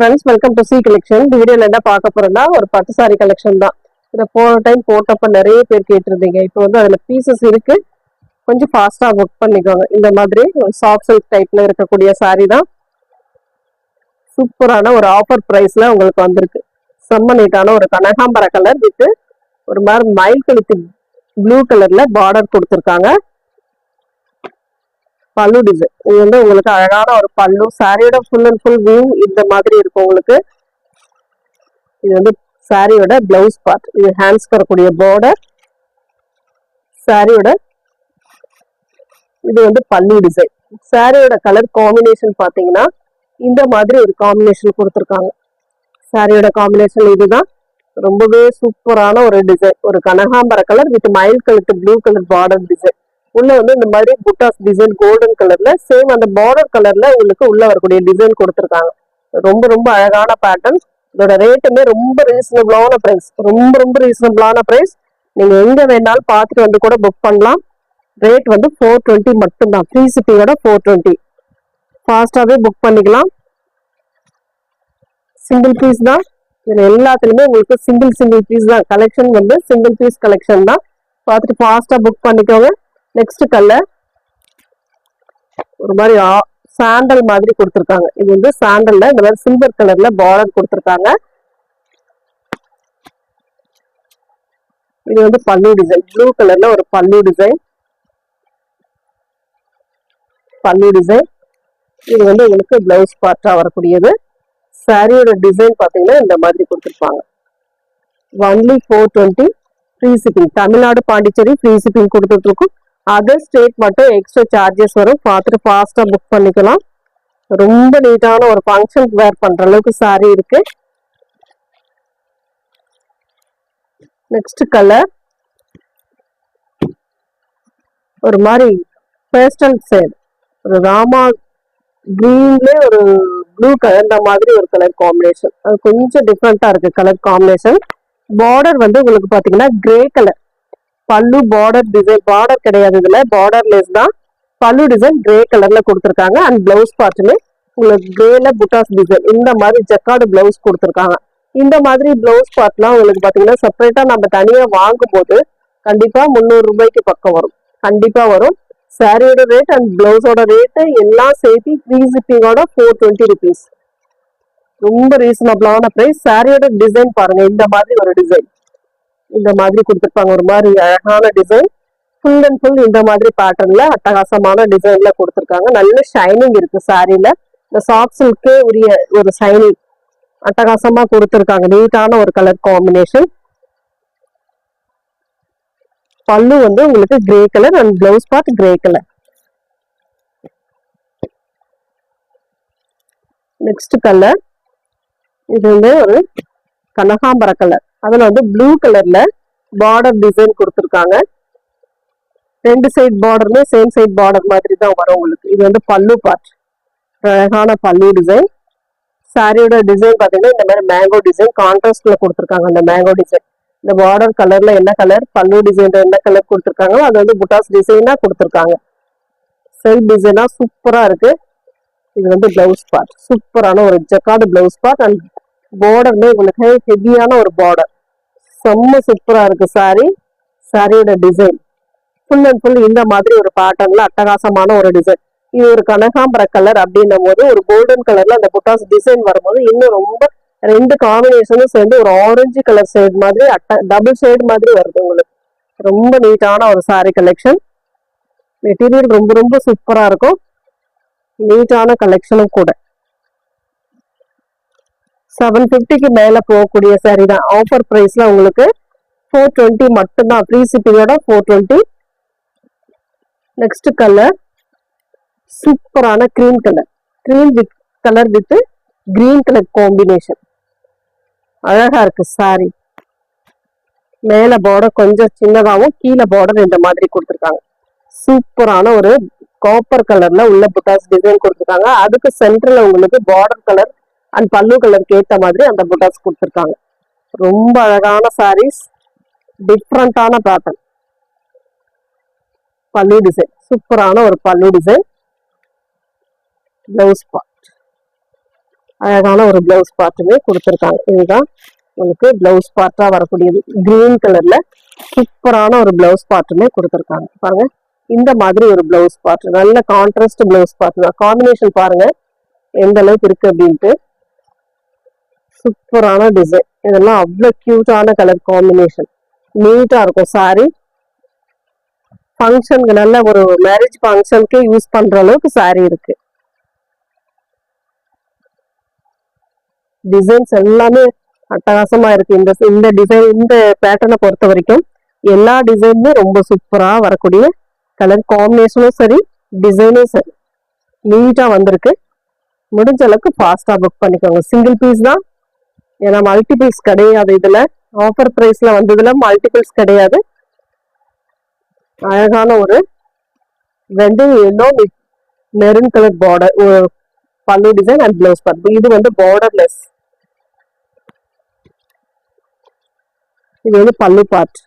Friends welcome to C collection இந்த வீடியோவில் என்ன பார்க்க போகிறோம்னா ஒரு பட்டு சாரி கலெக்ஷன் தான். இதை போன டைம் போட்டப்ப நிறைய பேர் கேட்டிருந்தீங்க. இப்போ வந்து அதில் பீசஸ் இருக்குது கொஞ்சம் ஃபாஸ்ட்டாக புக் பண்ணிக்கோங்க. இந்த மாதிரி ஒரு சாஃப்ட் சில்க் டைப்பில் இருக்கக்கூடிய சாரி தான். சூப்பரான ஒரு ஆஃபர் ப்ரைஸில் உங்களுக்கு வந்திருக்கு. செம்ம நீட்டான ஒரு கனகாம்பர கலர் வித் ஒரு மாதிரி மயில் கழுத்து ப்ளூ கலரில் பார்டர் கொடுத்துருக்காங்க. பல்லு டிசைன் இது வந்து உங்களுக்கு அழகான ஒரு பல்லு. சாரியோட ஃபுல் அண்ட் ஃபுல் வியூ இந்த மாதிரி இருக்கும் உங்களுக்கு. இது வந்து சாரியோட பிளவுஸ் பார்ட் இது ஹேண்ட்ஸ் வரக்கூடிய பார்டர் சாரியோட இது வந்து பல்லு டிசைன் சாரியோட கலர் காம்பினேஷன் பார்த்தீங்கன்னா இந்த மாதிரி ஒரு காம்பினேஷன் கொடுத்துருக்காங்க. சாரியோட காம்பினேஷன் இதுதான். ரொம்பவே சூப்பரான ஒரு டிசைன் ஒரு கனகாம்பர கலர் வித் மயில் colour blue colour border design உள்ள வந்து இந்த மாதிரி புட்டாஸ் டிசைன் கோல்டன் கலர்ல சேம் அந்த பார்டர் கலர்ல உங்களுக்கு உள்ள வரக்கூடிய டிசைன் கொடுத்துருக்காங்க. ரொம்ப ரொம்ப அழகான பேட்டர்ன் இதோட ரேட்டுமே ரொம்ப ரீசனபிளான பிரைஸ் ரொம்ப ரொம்ப ரீசனபிளான பிரைஸ் நீங்க எங்க வேணாலும் பார்த்துட்டு வந்து கூட புக் பண்ணலாம். ரேட் வந்து ஃபோர் டுவெண்ட்டி மட்டும்தான். ஃப்ரீ சிட்டியோட ஃபோர் டுவெண்ட்டி ஃபாஸ்டாகவே புக் பண்ணிக்கலாம். சிங்கிள் பீஸ் தான். இதில் எல்லாத்துலேயுமே உங்களுக்கு சிங்கிள் சிங்கிள் பீஸ் தான். கலெக்ஷன் வந்து சிங்கிள் பீஸ் கலெக்ஷன் தான். பார்த்துட்டு ஃபாஸ்ட்டாக புக் பண்ணிக்கோங்க. நெக்ஸ்ட் கலர் ஒரு மாதிரி சாண்டல் மாதிரி கொடுத்துருக்காங்க. இது வந்து சாண்டல்ல இந்த மாதிரி சில்வர் கலர்ல பார்டர் கொடுத்துருக்காங்க. இது வந்து பல்லு டிசைன் ப்ளூ கலர்ல ஒரு பல்லு டிசைன் பல்லு டிசைன் இது வந்து உங்களுக்கு பிளவுஸ் பார்ட்டா வரக்கூடியது. சாரியோட டிசைன் பாத்தீங்கன்னா இந்த மாதிரி கொடுத்துருப்பாங்க. Only four twenty free shipping Tamil Nadu Pondicherry free shipping கொடுத்துட்ருக்கோம். அதர் ஸ்டேட் மட்டும் எக்ஸ்ட்ரா சார்ஜஸ் வரும். பார்த்துட்டு ஃபாஸ்ட்டாக புக் பண்ணிக்கலாம். ரொம்ப நீட்டான ஒரு ஃபங்க்ஷன் வேர் பண்ணுற அளவுக்கு சாரி இருக்கு. நெக்ஸ்ட் கலர் ஒரு மாதிரி பேஸ்டல் சேட் ஒரு ராமா க்ரீன்லே ஒரு ப்ளூ கலர் மாதிரி ஒரு கலர் காம்பினேஷன் அது கொஞ்சம் டிஃப்ரெண்ட்டாக இருக்கு கலர் காம்பினேஷன் பார்டர் வந்து உங்களுக்கு பார்த்தீங்கன்னா grey colour pallu border design border கிடையாது இதுல. பார்டர் லெஸ் தான். பல்லு டிசைன் கிரே கலர்ல கொடுத்துருக்காங்க. அண்ட் பிளவுஸ் பார்ட்டுமே உங்களுக்கு கிரேல புட்டாஸ் டிசைன் இந்த மாதிரி ஜக்கார்டு பிளவுஸ் கொடுத்துருக்காங்க. இந்த மாதிரி பிளவுஸ் பார்ட்லாம் உங்களுக்கு பாத்தீங்கன்னா செப்பரேட்டா நம்ம தனியா வாங்கும் போது கண்டிப்பா முந்நூறு ரூபாய்க்கு பக்கம் வரும். கண்டிப்பா வரும். சாரியோட ரேட் அண்ட் பிளவுஸோட ரேட்டு எல்லாம் சேர்த்து ஃப்ரீ ஷிப்பிங்கோட ஃபோர் டுவெண்ட்டி ருபீஸ் ரொம்ப ரீசனபிளான ப்ரைஸ் சாரியோட டிசைன் பாருங்க. இந்த மாதிரி ஒரு டிசைன் இந்த மாதிரி கொடுத்துருப்பாங்க. ஒரு மாதிரி அழகான டிசைன் ஃபுல் அண்ட் ஃபுல் இந்த மாதிரி பேட்டர்ன்ல அட்டகாசமான டிசைன்ல கொடுத்துருக்காங்க. நல்ல ஷைனிங் இருக்கு சாரியில இந்த சாஃப்ட் சில்க்கு உரிய ஒரு ஷைனிங் அட்டகாசமா கொடுத்துருக்காங்க. நீட்டான ஒரு கலர் காம்பினேஷன் பல்லு வந்து உங்களுக்கு grey colour and blouse part grey colour next colour இது வந்து ஒரு கனகாம்பர கலர் அதில் வந்து ப்ளூ கலரில் பார்டர் டிசைன் கொடுத்துருக்காங்க. ரெண்டு சைட் பார்டருமே சேம் சைட் பார்டர் மாதிரி தான் வரும் உங்களுக்கு. இது வந்து பல்லு பார்ட் அழகான பல்லு டிசைன் சாரியோட டிசைன் பார்த்தீங்கன்னா இந்த மாதிரி மேங்கோ டிசைன் கான்ட்ராஸ்ட்ல கொடுத்துருக்காங்க அந்த மேங்கோ டிசைன் இந்த பார்டர் கலர்ல என்ன கலர் பல்லு டிசைன் என்ன கலர் கொடுத்துருக்காங்களோ அது வந்து புட்டாஸ் டிசைனா கொடுத்துருக்காங்க. செல்ஃப் டிசைனா சூப்பரா இருக்கு. இது வந்து பிளவுஸ் பார்ட் சூப்பரான ஒரு ஜக்காடு பிளவுஸ் பார்ட் அண்ட் பார்டர்ல உங்களுக்கு ஹெவியான ஒரு பார்டர் செம்ம சூப்பரா இருக்கு சாரி சாரியோட டிசைன் ஃபுல் அண்ட் ஃபுல் இந்த மாதிரி ஒரு பேட்டர்ன்ல அட்டகாசமான ஒரு டிசைன் இது ஒரு கனகாம்பர கலர் அப்படின்னும் போது ஒரு கோல்டன் கலர்ல அந்த புட்டாஸ் டிசைன் வரும்போது இன்னும் ரொம்ப ரெண்டு காம்பினேஷனும் சேர்ந்து ஒரு ஆரஞ்சு கலர் ஷேட் மாதிரி அட்ட டபுள் ஷேட் மாதிரி வருது உங்களுக்கு. ரொம்ப நீட்டான ஒரு சாரி கலெக்ஷன் மெட்டீரியல் ரொம்ப ரொம்ப சூப்பராக இருக்கும். நீட்டான கலெக்ஷனும் கூட. செவன் ஃபிஃப்டிக்கு மேலே போகக்கூடிய சாரீ தான். ஆஃபர் ப்ரைஸில் உங்களுக்கு ஃபோர் டுவெண்ட்டி மட்டும்தான். ஃப்ரீ ஷிப்பிங்கோட ஃபோர் டுவெண்ட்டி நெக்ஸ்ட் கலர் சூப்பரான cream colour cream with colour with green colour combination அழகாக இருக்கு சாரி மேலே பார்டர் கொஞ்சம் சின்னதாகவும் கீழே பார்டர் இந்த மாதிரி கொடுத்துருக்காங்க. சூப்பரான ஒரு காப்பர் கலரில் உள்ள புட்டாஸ் டிசைன் கொடுத்துருக்காங்க. அதுக்கு சென்டரில் உங்களுக்கு பார்டர் கலர் அண்ட் பல்லு கலருக்கு ஏற்ற மாதிரி அந்த புட்டாஸ் கொடுத்துருக்காங்க. ரொம்ப அழகான சாரீஸ் டிஃப்ரெண்டான பேட்டர்ன் பல்லு டிசைன் சூப்பரான ஒரு பல்லு டிசைன் பிளவுஸ் பார்ட் அழகான ஒரு பிளவுஸ் பார்ட்டுமே கொடுத்துருக்காங்க. இதுதான் உங்களுக்கு பிளவுஸ் பார்ட்டாக வரக்கூடியது. கிரீன் கலரில் சூப்பரான ஒரு பிளவுஸ் பார்ட்டுமே கொடுத்துருக்காங்க. பாருங்க. இந்த மாதிரி ஒரு பிளவுஸ் பார்ட் நல்ல கான்ட்ராஸ்ட் பிளவுஸ் பார்ட் தான். காம்பினேஷன் பாருங்க. எந்த அளவுக்கு இருக்கு அப்படின்ட்டு. சூப்பரான டிசைன் இதெல்லாம் அவ்வளோ க்யூட்டான கலர் காம்பினேஷன் நீட்டா இருக்கும் சாரி ஃபங்க்ஷனுக்கு நல்ல ஒரு மேரேஜ் ஃபங்க்ஷனுக்கே யூஸ் பண்ற அளவுக்கு சாரி இருக்கு. டிசைன்ஸ் எல்லாமே அட்டகாசமாக இருக்கு. இந்த இந்த டிசைன் இந்த பேட்டர்னை பொறுத்த வரைக்கும் எல்லா டிசைனுமே ரொம்ப சூப்பரா வரக்கூடிய கலர் காம்பினேஷனும் சரி டிசைனும் சரி. நீட்டா வந்திருக்கு. முடிஞ்ச அளவுக்கு ஃபாஸ்ட்டாக புக் பண்ணிக்கோங்க. சிங்கிள் பீஸ் தான். ஏன்னா மல்டிபிள்ஸ் கிடையாது இதுல. ஆஃபர் ப்ரைஸ்ல வந்ததுல மல்டிபிள்ஸ் கிடையாது. அழகான ஒரு ரெண்டு yellow maroon colour border pallu design and blouse part இது வந்து பார்டர்லெஸ் இது வந்து பல்லு பார்ட்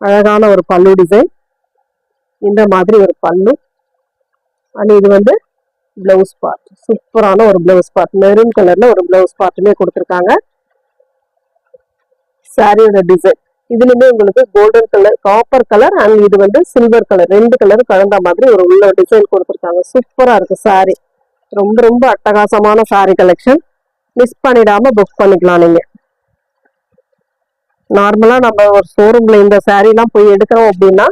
அழகான ஒரு பல்லு டிசைன் இந்த மாதிரி ஒரு பல்லு. அண்ட் இது வந்து பிளவுஸ் பார்ட் சூப்பரான ஒரு பிளவுஸ் பார்ட் மெரூன் கலர்ல ஒரு பிளவுஸ் பார்ட்டுமே கொடுத்துருக்காங்க. சாரியோட டிசைன் இதுலயுமே உங்களுக்கு golden colour copper colour and இது வந்து சில்வர் கலர் ரெண்டு கலர் கலந்த மாதிரி ஒரு உள்ள டிசைன் கொடுத்துருக்காங்க. சூப்பரா இருக்கு சாரி ரொம்ப ரொம்ப அட்டகாசமான சாரி கலெக்ஷன் மிஸ் பண்ணிடாம புக் பண்ணிக்கலாம் நீங்க. நார்மலா நம்ம ஒரு ஷோரூம்ல இந்த சாரி எல்லாம் போய் எடுக்கிறோம் அப்படின்னா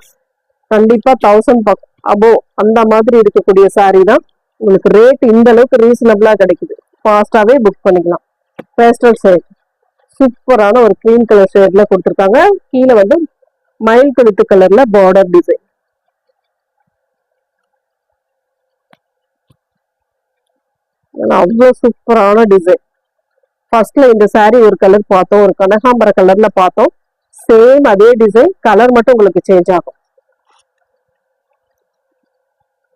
கண்டிப்பா தௌசண்ட் அபோ அந்த மாதிரி இருக்கக்கூடிய சாரி தான் உங்களுக்கு ரேட் இந்த அளவுக்கு ரீசனபிளா கிடைக்குது. ஃபாஸ்டாவே புக் பண்ணிக்கலாம். பேஸ்டல் ஷேட் சூப்பரான ஒரு க்ரீன் கலர் ஷேட்ல கொடுத்துருக்காங்க. கீழே வந்து மயில் கழுத்து கலர்ல பார்டர் டிசைன் அவ்வளோ சூப்பரான டிசைன் ஃபர்ஸ்ட்ல இந்த saree ஒரு கலர் பார்த்தோம் ஒரு கனகாம்பர கலர்ல பார்த்தோம். சேம் அதே டிசைன் கலர் மட்டும் உங்களுக்கு சேஞ்ச் ஆகும்.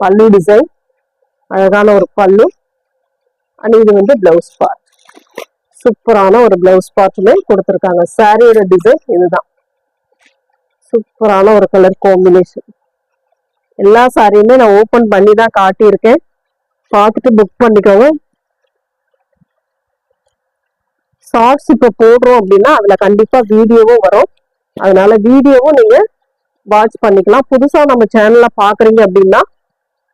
பல்லு டிசைன் அழகான ஒரு பல்லு. அண்ட் இது வந்து பிளவுஸ் பார்ட் சூப்பரான ஒரு பிளவுஸ் பார்ட்டுமே கொடுத்துருக்காங்க. சாரியோட டிசைன் இதுதான். சூப்பரான ஒரு கலர் காம்பினேஷன் எல்லா சாரியுமே நான் ஓப்பன் பண்ணி தான் காட்டியிருக்கேன். பார்த்துட்டு புக் பண்ணிக்கோங்க. ஷார்ட்ஸ் இப்போ போடுறோம் அப்படின்னா அதில் கண்டிப்பாக வீடியோவும் வரும். அதனால வீடியோவும் நீங்கள் வாட்ச் பண்ணிக்கலாம். புதுசாக நம்ம சேனலில் பார்க்குறீங்க அப்படின்னா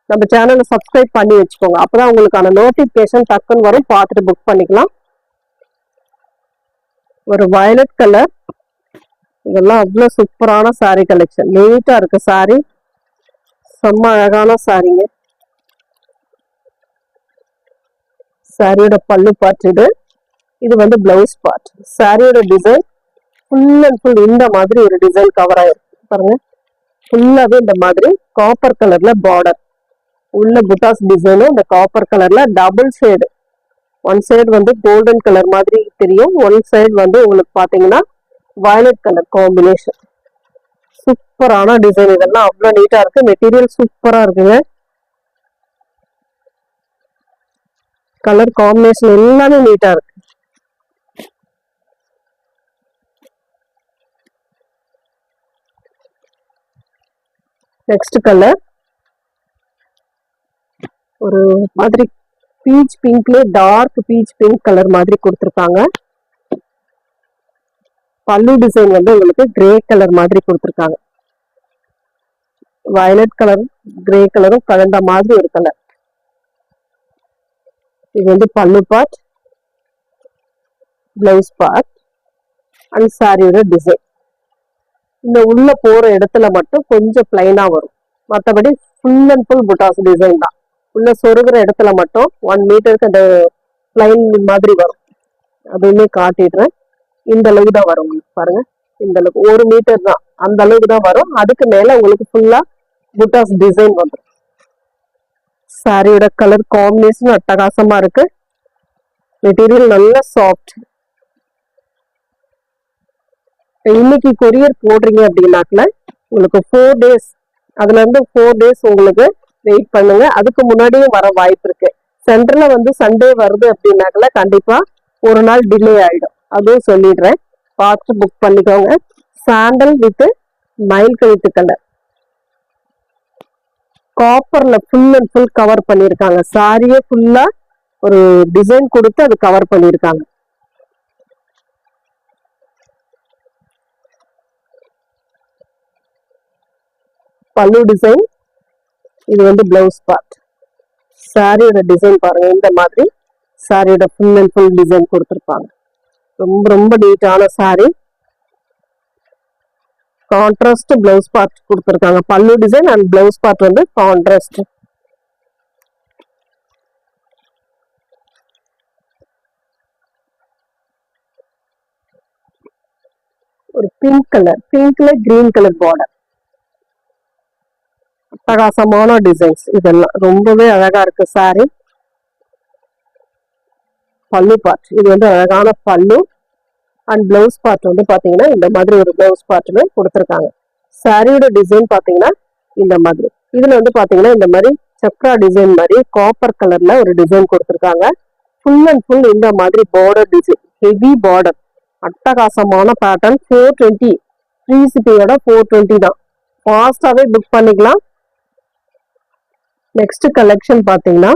நம்ம சேனலை சப்ஸ்கிரைப் பண்ணி வச்சுக்கோங்க. அப்பதான் உங்களுக்கான நோட்டிஃபிகேஷன் டக்குன்னு வரும். பார்த்துட்டு புக் பண்ணிக்கலாம். ஒரு வயலட் கலர் இதெல்லாம் அவ்வளோ சூப்பரான saree கலெக்ஷன் நீட்டாக இருக்கு saree. செம்ம அழகான சாரீங்க சாரியோட பல்லு பார்ட் இது. இது வந்து பிளவுஸ் பார்ட் சாரியோட டிசைன் ஃபுல் அண்ட் ஃபுல் இந்த மாதிரி ஒரு டிசைன் கவர் ஆயிருக்கு. பாருங்க. ஃபுல்லாகவே இந்த மாதிரி காப்பர் கலர்ல பார்டர் உள்ள புட்டாஸ் டிசைனும் இந்த காப்பர் கலர்ல டபுள் ஷேடு ஒன் சைடு வந்து கோல்டன் கலர் மாதிரி தெரியும். ஒன் சைடு வந்து உங்களுக்கு பாத்தீங்கன்னா வயலட் கலர் காம்பினேஷன் சூப்பரான டிசைன் இதெல்லாம் அவ்வளோ நீட்டா இருக்கு. மெட்டீரியல் சூப்பரா இருக்குங்க. கலர் காம்பினேஷன் எல்லாமே நீட்டா இருக்கு. நெக்ஸ்ட் கலர் ஒரு மாதிரி பீச் பிங்க்ல டார்க் பீச் பிங்க் கலர் மாதிரி கொடுத்துருக்காங்க. பல்லு டிசைன் வந்து உங்களுக்கு கிரே கலர் மாதிரி கொடுத்துருக்காங்க. வயலட் கலர் கிரே கலரும் கலந்த மாதிரி ஒரு கலர் இது வந்து pallu part blouse part and சாரியோட டிசைன் இந்த உள்ள போற இடத்துல மட்டும் கொஞ்சம் பிளைனா வரும். மற்றபடி ஃபுல் அண்ட் ஃபுல் புட்டாஸ் டிசைன் தான். உள்ள சொருகிற இடத்துல மட்டும் ஒன் மீட்டருக்கு அந்த பிளைன் மாதிரி வரும். அதையுமே காட்டிடுறேன். இந்த அளவுக்கு தான் வரும் உங்களுக்கு பாருங்க. இந்த அளவுக்கு ஒரு மீட்டர் தான். அந்த அளவுக்கு தான் வரும். அதுக்கு மேல உங்களுக்கு ஃபுல்லா புட்டாஸ் டிசைன் வந்துடும் சாரியோட கலர் காம்பினேஷன் அட்டகாசமா இருக்கு. மெட்டீரியல் நல்ல சாஃப்ட் இன்னைக்கு கொரியர் போடுறீங்க அப்படின்னாக்கல உங்களுக்கு ஃபோர் டேஸ் அதுல இருந்து ஃபோர் டேஸ் உங்களுக்கு வெயிட் பண்ணுங்க. அதுக்கு முன்னாடியும் வர வாய்ப்பு இருக்கு. சென்டர்ல வந்து சண்டே வருது அப்படின்னாக்கல கண்டிப்பா ஒரு நாள் டிலே ஆயிடும். அதுவும் சொல்லிடுறேன். பார்த்து புக் பண்ணிக்கோங்க. சாண்டல் வித் மயில் கழுத்து கலர் காப்பர்ல ஃபுல் அண்ட் ஃபுல் கவர் பண்ணியிருக்காங்க. சாரியே ஃபுல்லா ஒரு டிசைன் கொடுத்து அது கவர் பண்ணியிருக்காங்க. பல்லு டிசைன் இது வந்து பிளவுஸ் பார்ட் சாரியோட டிசைன் பாருங்க. இந்த மாதிரி சாரியோட ஃபுல் அண்ட் ஃபுல் டிசைன் கொடுத்துருப்பாங்க. ரொம்ப ரொம்ப நீட்டான சாரி கான்ட்ராஸ்ட் பிளவுஸ் பார்ட் கொடுத்துருக்காங்க. Pallu design and blouse part வந்து கான்ட்ராஸ்ட் ஒரு பிங்க் கலர் பிங்க்ல கிரீன் கலர் பார்டர் அட்டகாசமான டிசைன்ஸ் இதெல்லாம் ரொம்பவே அழகா இருக்கு சாரி பல்லு பார்ட் இது வந்து அழகான பல்லு அண்ட் பிளவுஸ் பார்ட் வந்து பாத்தீங்கன்னா இந்த மாதிரி ஒரு பிளவுஸ் பார்ட்டுமே கொடுத்துருக்காங்க. சாரியோட டிசைன் பாத்தீங்கன்னா இந்த மாதிரி. இதுல வந்து பாத்தீங்கன்னா இந்த மாதிரி செப்ரா டிசைன் மாதிரி காப்பர் கலர்ல ஒரு டிசைன் கொடுத்துருக்காங்க. ஃபுல் அண்ட் ஃபுல் இந்த மாதிரி பார்டர் டிசைன் ஹெவி பார்டர் அட்டகாசமான பேட்டர்ன் ஃபோர் டுவெண்ட்டி த்ரீ சிபியோட ஃபோர் டுவெண்ட்டி தான். ஃபாஸ்டாகவே புக் பண்ணிக்கலாம். நெக்ஸ்ட் கலெக்ஷன் பார்த்தீங்கன்னா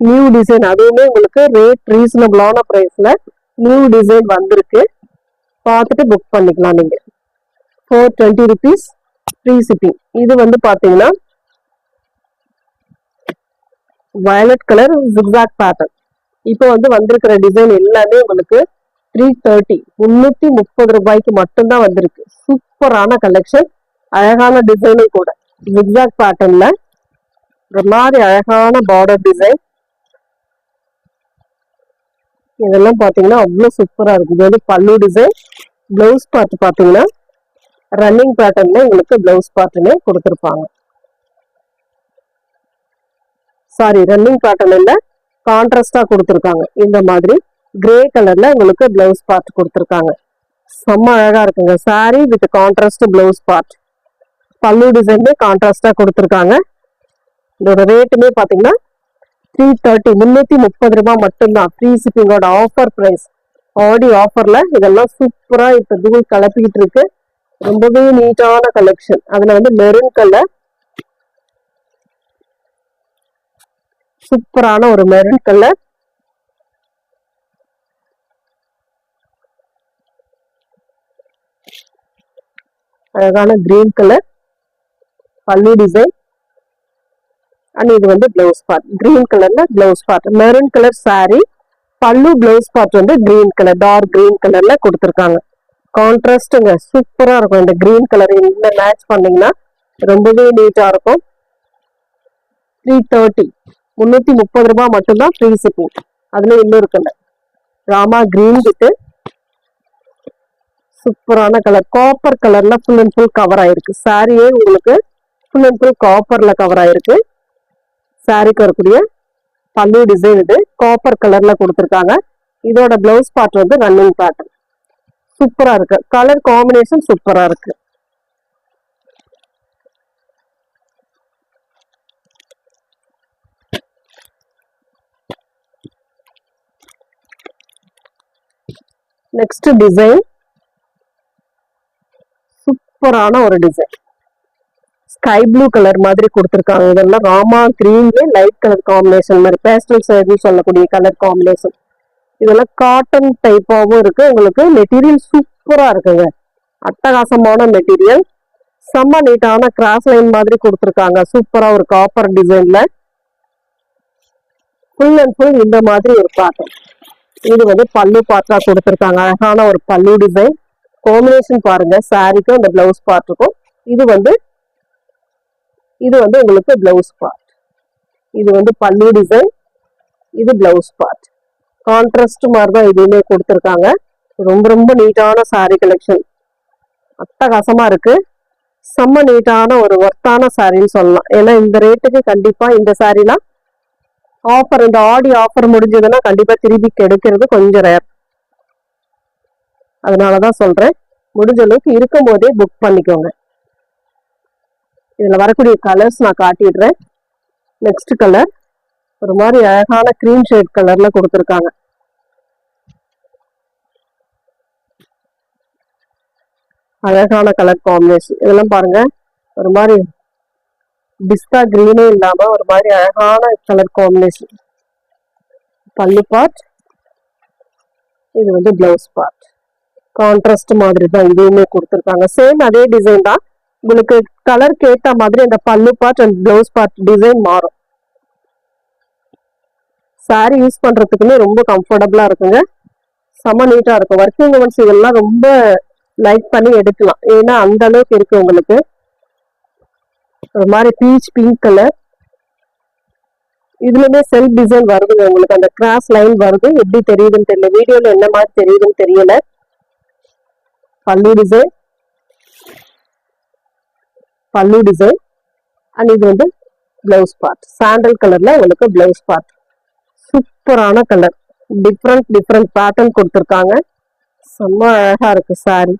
நியூ டிசைன் அதுவுமே உங்களுக்கு ரேட் ரீசனபிளான ப்ரைஸில் நியூ டிசைன் வந்திருக்கு. பார்த்துட்டு புக் பண்ணிக்கலாம் நீங்கள் four twenty rupees free shipping இது வந்து பார்த்தீங்கன்னா வயலட் கலர் ஜிக்ஸாக் பேட்டர்ன் இப்போ வந்து வந்திருக்கிற டிசைன் எல்லாமே உங்களுக்கு த்ரீ தேர்ட்டி முந்நூற்றி முப்பது ரூபாய்க்கு மட்டும்தான் வந்திருக்கு. சூப்பரான கலெக்ஷன் அழகான டிசைனும் கூட. ஜிக்ஸாக் பேட்டர்னில் ஒரு மாதிரி அழகான பார்டர் டிசைன் இதெல்லாம் பார்த்தீங்கன்னா அவ்வளோ சூப்பராக இருக்கும். இது வந்து பல்லு டிசைன் ப்ளவுஸ் பார்ட் பார்த்தீங்கன்னா ரன்னிங் பேட்டர்ன்ல உங்களுக்கு ப்ளவுஸ் பார்ட்டுமே கொடுத்துருப்பாங்க. சாரி ரன்னிங் பேட்டர்ன் கான்ட்ராஸ்டாக கொடுத்துருக்காங்க. இந்த மாதிரி கிரே கலர்ல உங்களுக்கு ப்ளவுஸ் பார்ட் கொடுத்துருக்காங்க. செம்ம அழகா இருக்குங்க. Sari with contrast blouse part pallu டிசைன்லேயே கான்ட்ராஸ்டாக கொடுத்துருக்காங்க. இதோட ரேட்டுமே பார்த்தீங்கன்னா த்ரீ தேர்ட்டி முந்நூற்றி முப்பது ரூபாய் மட்டும்தான். ஃப்ரீ ஷிப்பிங்கோட ஆஃபர் ப்ரைஸ் ஆடி ஆஃபரில் இதெல்லாம் சூப்பராக இப்போ தூள் கலப்பிக்கிட்டு இருக்கு. ரொம்பவே நீட்டான கலெக்ஷன் அதில் வந்து மெரூன் கலர் சூப்பரான ஒரு மெரூன் கலர் அழகான green colour pallu design and இது வந்து பிளவுஸ் பார்ட் கிரீன் கலர்ல blouse part maroon colour sari pallu blouse part வந்து கிரீன் கலர் டார்க் கிரீன் கலர்ல கொடுத்துருக்காங்க. கான்ட்ராஸ்டுங்க சூப்பரா இருக்கும். இந்த கிரீன் கலர் இந்த மேட்ச் பண்ணீங்கன்னா ரொம்பவே நீட்டா இருக்கும். த்ரீ தேர்ட்டி முன்னூத்தி முப்பது ரூபாய் மட்டும்தான் ஃப்ரீ சிப்பிங் அதுல இன்னும் இருக்குல்ல ராமா கிரீன் வித்து சூப்பரான கலர் காப்பர் கலர்ல ஃபுல் அண்ட் ஃபுல் கவர் ஆயிருக்கு. சாரியே உங்களுக்கு ஃபுல் அண்ட் ஃபுல் காப்பர்ல கவர் ஆயிருக்கு. சாரிக்கு வரக்கூடிய பல்லு டிசைன் இது. காப்பர் கலர்ல கொடுத்துருக்காங்க. இதோட பிளவுஸ் பார்ட் வந்து ரன்னிங் பேட்டர்ன் சூப்பரா இருக்கு. கலர் காம்பினேஷன் சூப்பரா இருக்கு. நெக்ஸ்ட் டிசைன் சூப்பரான ஒரு டிசைன் ஸ்கை ப்ளூ கலர் மாதிரி கொடுத்துருக்காங்க. இதெல்லாம் ராமா கிரீன்ல லைட் கலர் காம்பினேஷன் மாதிரி பேஸ்டல் சைடுன்னு சொல்லக்கூடிய கலர் காம்பினேஷன் இதெல்லாம் காட்டன் டைப்பாகவும் இருக்கு. உங்களுக்கு மெட்டீரியல் சூப்பரா இருக்குங்க. அட்டகாசமான மெட்டீரியல் செம்ம நீட்டான கிராஸ் லைன் மாதிரி கொடுத்துருக்காங்க. சூப்பரா ஒரு காப்பர் டிசைன்ல ஃபுல் அண்ட் ஃபுல் இந்த மாதிரி ஒரு பேட்டர்ன் இது வந்து பல்லு பார்ட்டா கொடுத்துருக்காங்க. அழகான ஒரு பல்லு டிசைன் காம்பினேஷன் பாருங்க. சாரிக்கும் இந்த பிளவுஸ் பார்ட்டுக்கும் இது வந்து இது வந்து உங்களுக்கு பிளவுஸ் பார்ட் இது வந்து பல்லு டிசைன் இது பிளவுஸ் பார்ட் கான்ட்ராஸ்ட் மாதிரி தான் இதுவுமே கொடுத்துருக்காங்க. ரொம்ப ரொம்ப நீட்டான சாரீ கலெக்ஷன் அட்டகாசமாக இருக்குது செம்ம நீட்டான ஒரு ஒர்த்தான சாரின்னு சொல்லலாம். ஏன்னா இந்த ரேட்டுக்கு கண்டிப்பாக இந்த சாரீலாம் ஆஃபர் இந்த ஆடி ஆஃபர் முடிஞ்சதுன்னா கண்டிப்பாக திருப்பி கிடைக்கிறது கொஞ்சம் ரேர் அதனாலதான் சொல்கிறேன் முடிஞ்ச அளவுக்கு இருக்கும் போதே புக் பண்ணிக்கோங்க. இதில் வரக்கூடிய கலர்ஸ் நான் காட்டிடுறேன். நெக்ஸ்ட் கலர் ஒரு மாதிரி அழகான க்ரீம் ஷேட் கலரில் கொடுத்துருக்காங்க. அழகான கலர் காம்பினேஷன் இதெல்லாம் பாருங்க. ஒரு மாதிரி பிஸ்தா க்ரீனே இல்லாமல் ஒரு மாதிரி அழகான கலர் காம்பினேஷன் பல்லு பார்ட் இது வந்து பிளவுஸ் பார்ட் கான்ட்ராஸ்ட் மாதிரி தான் இதுவுமே கொடுத்துருக்காங்க. சேம் அதே டிசைன் தான். உங்களுக்கு கலருக்கு ஏத்த மாதிரி அந்த pallu part and blouse part design மாறும். சாரி யூஸ் பண்றதுக்குமே ரொம்ப கம்ஃபர்டபுளா இருக்குங்க. செம நீட்டா இருக்கும். ஒர்க்கிங் உமன்ஸ் இதெல்லாம் ரொம்ப லைக் பண்ணி எடுக்கலாம். ஏன்னா அந்த அளவுக்கு இருக்கு உங்களுக்கு. ஒரு மாதிரி பீச் பிங்க் கலர் இதுலயுமே செல்ஃப் டிசைன் வருதுங்க உங்களுக்கு. அந்த கிராஸ் லைன் வருது. எப்படி தெரியுதுன்னு தெரியல. வீடியோல என்ன மாதிரி தெரியுதுன்னு தெரியல. பல்லு டிசைன் பல்லு டிசைன் அண்ட் இது வந்து பிளவுஸ் பார்ட் சாண்டல் கலர்ல உங்களுக்கு பிளவுஸ் பார்ட் சூப்பரான கலர் டிஃப்ரெண்ட் டிஃப்ரெண்ட் பேட்டர்ன் கொடுத்துருக்காங்க. செம்ம அழகா இருக்கு sari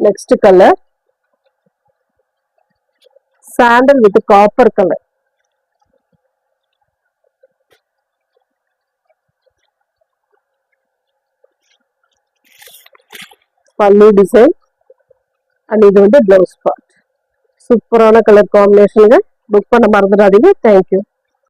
next colour sandal with copper colour pallu design and இது வந்து ப்ளவுஸ் பார்ட் சூப்பரான கலர் காம்பினேஷனுங்க புக் பண்ண மறந்துடாதீங்க. Thank you